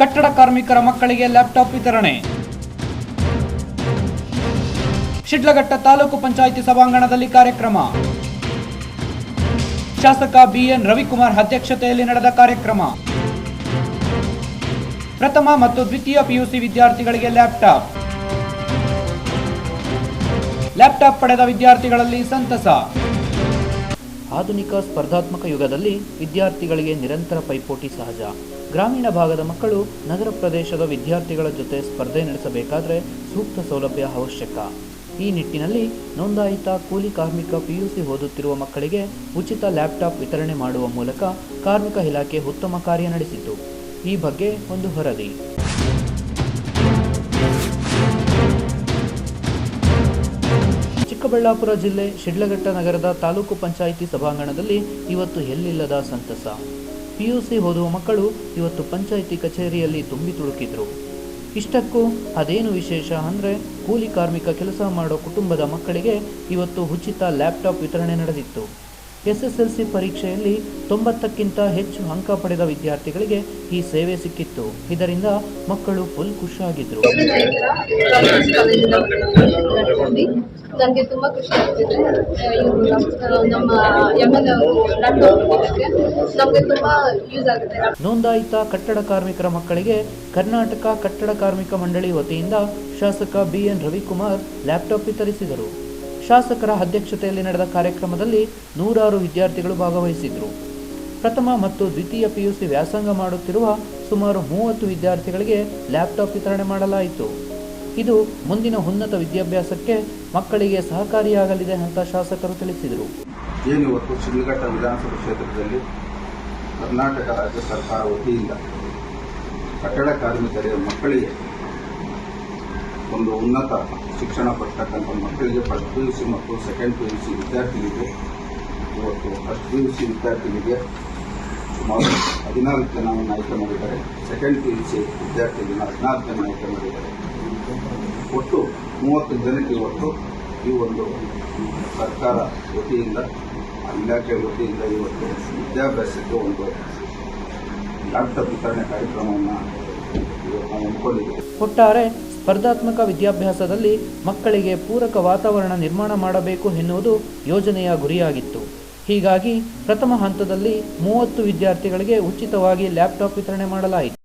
ಕಟ್ಟಡ ಕಾರ್ಮಿಕರ ಮಕ್ಕಳಿಗೆ ಲ್ಯಾಪ್ಟಾಪ್ ವಿತರಣೆ. ಶಿಡ್ಲಘಟ್ಟ ತಾಲೂಕು ಪಂಚಾಯಿತಿ ಸಭಾಂಗಣದಲ್ಲಿ ಕಾರ್ಯಕ್ರಮ. ಶಾಸಕ ಬಿಎನ್ ರವಿಕುಮಾರ್ ಅಧ್ಯಕ್ಷತೆಯಲ್ಲಿ ನಡೆದ ಕಾರ್ಯಕ್ರಮ. ಪ್ರಥಮ ಮತ್ತು ದ್ವಿತೀಯ ಪಿಯುಸಿ ವಿದ್ಯಾರ್ಥಿಗಳಿಗೆ ಲ್ಯಾಪ್ಟಾಪ್. ಲ್ಯಾಪ್ಟಾಪ್ ಪಡೆದ ವಿದ್ಯಾರ್ಥಿಗಳಲ್ಲಿ ಸಂತಸ. ಆಧುನಿಕ ಸ್ಪರ್ಧಾತ್ಮಕ ಯುಗದಲ್ಲಿ ವಿದ್ಯಾರ್ಥಿಗಳಿಗೆ ನಿರಂತರ ಪೈಪೋಟಿ ಸಹಜ. ಗ್ರಾಮೀಣ ಭಾಗದ ಮಕ್ಕಳು ನಗರ ಪ್ರದೇಶದ ವಿದ್ಯಾರ್ಥಿಗಳ ಜೊತೆ ಸ್ಪರ್ಧೆ ನಡೆಸಬೇಕಾದರೆ ಸೂಕ್ತ ಸೌಲಭ್ಯ ಅವಶ್ಯಕ. ಈ ನಿಟ್ಟಿನಲ್ಲಿ ನೋಂದಾಯಿತ ಕೂಲಿ ಕಾರ್ಮಿಕ ಪಿಯುಸಿ ಓದುತ್ತಿರುವ ಮಕ್ಕಳಿಗೆ ಉಚಿತ ಲ್ಯಾಪ್ಟಾಪ್ ವಿತರಣೆ ಮಾಡುವ ಮೂಲಕ ಕಾರ್ಮಿಕ ಇಲಾಖೆ ಉತ್ತಮ ಕಾರ್ಯ ನಡೆಸಿತು. ಈ ಬಗ್ಗೆ ಒಂದು ವರದಿ. ಚಿಕ್ಕಬಳ್ಳಾಪುರ ಜಿಲ್ಲೆ ಶಿಡ್ಲಘಟ್ಟ ನಗರದ ತಾಲೂಕು ಪಂಚಾಯಿತಿ ಸಭಾಂಗಣದಲ್ಲಿ ಇವತ್ತು ಎಲ್ಲಿಲ್ಲದ ಸಂತಸ. ಪಿಯುಸಿ ಓದುವ ಮಕ್ಕಳು ಇವತ್ತು ಪಂಚಾಯಿತಿ ಕಚೇರಿಯಲ್ಲಿ ತುಂಬಿ ತುಳುಕಿದ್ರು. ಇಷ್ಟಕ್ಕೂ ಅದೇನು ವಿಶೇಷ ಅಂದರೆ ಕೂಲಿ ಕಾರ್ಮಿಕ ಕೆಲಸ ಮಾಡೋ ಕುಟುಂಬದ ಮಕ್ಕಳಿಗೆ ಇವತ್ತು ಉಚಿತ ಲ್ಯಾಪ್ಟಾಪ್ ವಿತರಣೆ ನಡೆದಿತ್ತು. ಎಸ್ಎಸ್ಎಲ್ಸಿ ಪರೀಕ್ಷೆಯಲ್ಲಿ ತೊಂಬತ್ತಕ್ಕಿಂತ ಹೆಚ್ಚು ಅಂಕ ಪಡೆದ ವಿದ್ಯಾರ್ಥಿಗಳಿಗೆ ಈ ಸೇವೆ ಸಿಕ್ಕಿತ್ತು. ಇದರಿಂದ ಮಕ್ಕಳು ಫುಲ್ ಖುಷಿಯಾಗಿದ್ರು ನನಗೆ ತುಂಬಾ ಖುಷಿ ಆಗ್ತಿದೆ. ನಮ್ಮ ಎಲ್ ನಮಗೆ ತುಂಬಾ ಯೂಸ್ ಆಗುತ್ತೆ. ನೋಂದಾಯಿತ ಕಟ್ಟಡ ಕಾರ್ಮಿಕರ ಮಕ್ಕಳಿಗೆ ಕರ್ನಾಟಕ ಕಟ್ಟಡ ಕಾರ್ಮಿಕ ಮಂಡಳಿ ವತಿಯಿಂದ ಶಾಸಕ ಬಿ ಎನ್ ರವಿಕುಮಾರ್ ಲ್ಯಾಪ್ಟಾಪ್ ವಿತರಿಸಿದರು. ಶಾಸಕರ ಅಧ್ಯಕ್ಷತೆಯಲ್ಲಿ ನಡೆದ ಕಾರ್ಯಕ್ರಮದಲ್ಲಿ ನೂರಾರು ವಿದ್ಯಾರ್ಥಿಗಳು ಭಾಗವಹಿಸಿದ್ರು. ಪ್ರಥಮ ಮತ್ತು ದ್ವಿತೀಯ ಪಿಯುಸಿ ವ್ಯಾಸಂಗ ಮಾಡುತ್ತಿರುವ ಸುಮಾರು ಮೂವತ್ತು ವಿದ್ಯಾರ್ಥಿಗಳಿಗೆ ಲ್ಯಾಪ್ಟಾಪ್ ವಿತರಣೆ ಮಾಡಲಾಯಿತು. ಇದು ಮುಂದಿನ ಉನ್ನತ ವಿದ್ಯಾಭ್ಯಾಸಕ್ಕೆ ಮಕ್ಕಳಿಗೆ ಸಹಕಾರಿಯಾಗಲಿದೆ ಅಂತ ಶಾಸಕರು ತಿಳಿಸಿದರು. ಇವತ್ತು ವಿಧಾನಸಭಾ ಕ್ಷೇತ್ರದಲ್ಲಿ ಕರ್ನಾಟಕ ರಾಜ್ಯ ಸರ್ಕಾರ ವತಿಯಿಂದ ಕಟ್ಟಡ ಕಾರ್ಮಿಕರಿಗೆ ಮಕ್ಕಳಿಗೆ ಒಂದು ಉನ್ನತ ಶಿಕ್ಷಣ ಪಡ್ತಕ್ಕಂಥ ಮಕ್ಕಳಿಗೆ ಫಸ್ಟ್ ಪಿ ಯು ಸಿ ಮತ್ತು ಸೆಕೆಂಡ್ ಪಿ ಯು ಸಿ ವಿದ್ಯಾರ್ಥಿಗಳಿಗೆ ಇವತ್ತು ಫಸ್ಟ್ ಪಿ ಯು ಸಿ ವಿದ್ಯಾರ್ಥಿಗಳಿಗೆ ಸುಮಾರು ಹದಿನಾಲ್ಕು ಜನವನ್ನು ಆಯ್ಕೆ ಮಾಡಿದ್ದಾರೆ. ಸೆಕೆಂಡ್ ಪಿ ಯು ಸಿ ವಿದ್ಯಾರ್ಥಿಗಳನ್ನ ಹದಿನಾಲ್ಕು ಜನ ಆಯ್ಕೆ ಮಾಡಿದ್ದಾರೆ. ಒಟ್ಟು ಮೂವತ್ತು ಜನಕ್ಕೆ ಇವತ್ತು ಈ ಒಂದು ಸರ್ಕಾರ ವತಿಯಿಂದ, ಇಲಾಖೆ ವತಿಯಿಂದ ಇವತ್ತು ವಿದ್ಯಾಭ್ಯಾಸಕ್ಕೆ ಒಂದು ಲ್ಯಾಪ್ಟಾಪ್ ವಿತರಣೆ ಕಾರ್ಯಕ್ರಮವನ್ನು ನಾವು ಹಮ್ಮಿಕೊಂಡಿದ್ದೇವೆ. ಒಟ್ಟಾರೆ ಸ್ಪರ್ಧಾತ್ಮಕ ವಿದ್ಯಾಭ್ಯಾಸದಲ್ಲಿ ಮಕ್ಕಳಿಗೆ ಪೂರಕ ವಾತಾವರಣ ನಿರ್ಮಾಣ ಮಾಡಬೇಕು ಎನ್ನುವುದು ಯೋಜನೆಯ ಗುರಿಯಾಗಿತ್ತು. ಹೀಗಾಗಿ ಪ್ರಥಮ ಹಂತದಲ್ಲಿ ಮೂವತ್ತು ವಿದ್ಯಾರ್ಥಿಗಳಿಗೆ ಉಚಿತವಾಗಿ ಲ್ಯಾಪ್ಟಾಪ್ ವಿತರಣೆ ಮಾಡಲಾಯಿತು.